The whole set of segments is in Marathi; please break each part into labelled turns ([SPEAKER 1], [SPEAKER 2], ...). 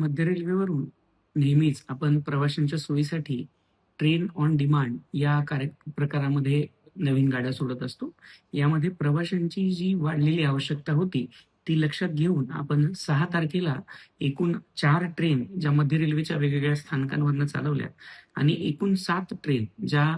[SPEAKER 1] मध्य रेल्वेवरून नेहमीच आपण प्रवाशांच्या सोयीसाठी ट्रेन ऑन डिमांड या कार्य प्रकारामध्ये नवीन गाड्या सोडत असतो. यामध्ये प्रवाशांची जी वाढलेली आवश्यकता होती ती लक्षात घेऊन आपण सहा तारखेला एकूण चार ट्रेन ज्या मध्य रेल्वेच्या वेगवेगळ्या स्थानकांवरनं चालवल्या आणि एकूण सात ट्रेन ज्या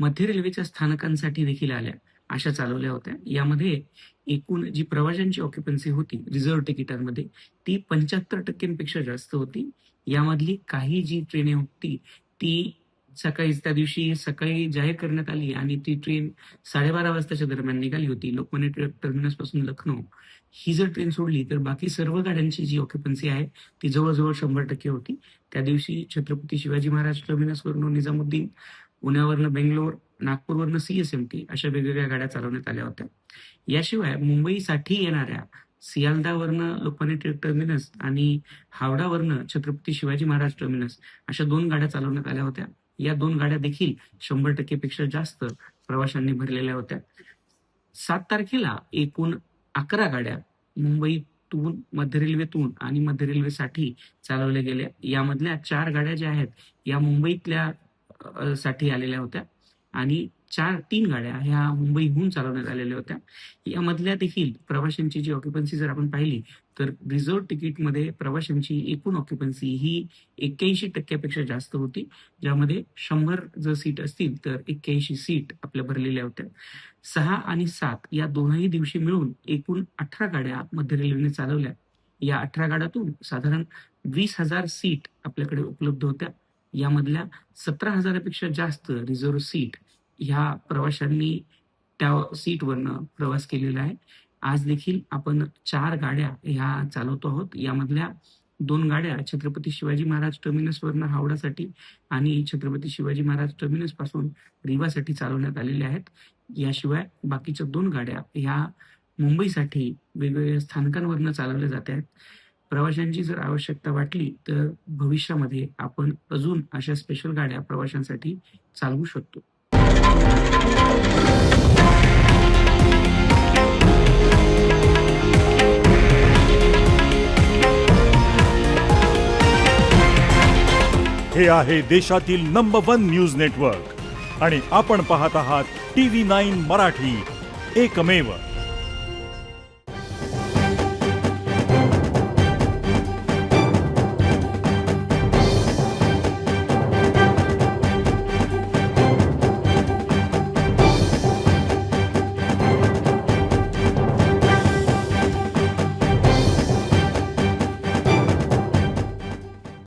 [SPEAKER 1] मध्य रेल्वेच्या स्थानकांसाठी देखील आल्या. अशा चालवल्या होत्या. यामध्ये एकूण जी प्रवाशांची ऑक्युपन्सी होती रिझर्व्ह तिकिटांमध्ये ती पंच्याहत्तर टक्क्यांपेक्षा जास्त होती. यामधली काही जी ट्रेने होती ती सकाळी त्या दिवशी सकाळी जाहीर करण्यात आली आणि ती ट्रेन साडेबारा वाजताच्या दरम्यान निघाली होती. लोकमान्य टिळक टर्मिनसपासून लखनौ. ही जर ट्रेन सोडली तर बाकी सर्व गाड्यांची जी ऑक्युपन्सी आहे ती जवळजवळ शंभर टक्के होती. त्या दिवशी छत्रपती शिवाजी महाराज टर्मिनसवरून निजामुद्दीन पुण्यावरनं बेंगलोर नागपूरवरनं सीएसएमटी अशा वेगवेगळ्या गाड्या चालवण्यात आल्या होत्या. याशिवाय मुंबईसाठी येणाऱ्या सियालदावरनं लोकमान्य टिळक टर्मिनस आणि हावडावरनं छत्रपती शिवाजी महाराज टर्मिनस अशा दोन गाड्या चालवण्यात आल्या होत्या. या दोन गाड्या देखील शंभर टक्केपेक्षा जास्त प्रवाशांनी भरलेल्या होत्या. सात तारखेला एकूण अकरा गाड्या मुंबईतून मध्य रेल्वेतून आणि मध्य रेल्वेसाठी चालवल्या गेल्या. यामधल्या चार गाड्या ज्या आहेत या मुंबईतल्या साठी आलेल्या होत्या. आणि चार तीन गाड्या ह्या मुंबईहून चालवण्यात आलेल्या होत्या. यामधल्या देखील प्रवाशांची जी ऑक्युपन्सी जर आपण पाहिली तर रिझर्व्ह तिकीटमध्ये प्रवाशांची एकूण ऑक्युपन्सी ही एक्क्याऐंशी टक्क्यापेक्षा जास्त होती. ज्यामध्ये शंभर जर सीट असतील तर एक्क्याऐंशी सीट आपल्या भरलेल्या होत्या. सहा आणि सात या दोनही दिवशी मिळून एकूण अठरा गाड्या मध्य रेल्वेने चालवल्या. या अठरा गाड्यातून साधारण वीस हजार सीट आपल्याकडे उपलब्ध होत्या. यामधल्या सतरा हजारापेक्षा जास्त रिझर्व्ह सीट ह्या प्रवाशांनी त्या सीटवरनं प्रवास केलेला आहे. आज देखील आपण चार गाड्या ह्या चालवतो आहोत. यामधल्या दोन गाड्या छत्रपती शिवाजी महाराज टर्मिनसवरनं हावडासाठी आणि छत्रपती शिवाजी महाराज टर्मिनसपासून रिवासाठी चालवण्यात आलेल्या आहेत. याशिवाय बाकीच्या दोन गाड्या ह्या मुंबईसाठी वेगवेगळ्या स्थानकांवरनं चालवल्या जात आहेत. प्रवाशांची जर आवश्यकता वाटली तर भविष्यामध्ये आपण अजून अशा स्पेशल गाड्या प्रवाशांसाठी चालवू शकतो.
[SPEAKER 2] हे आहे देशातील नंबर वन न्यूज नेटवर्क आणि आपण पाहत आहात टी व्ही नाईन मराठी. एकमेव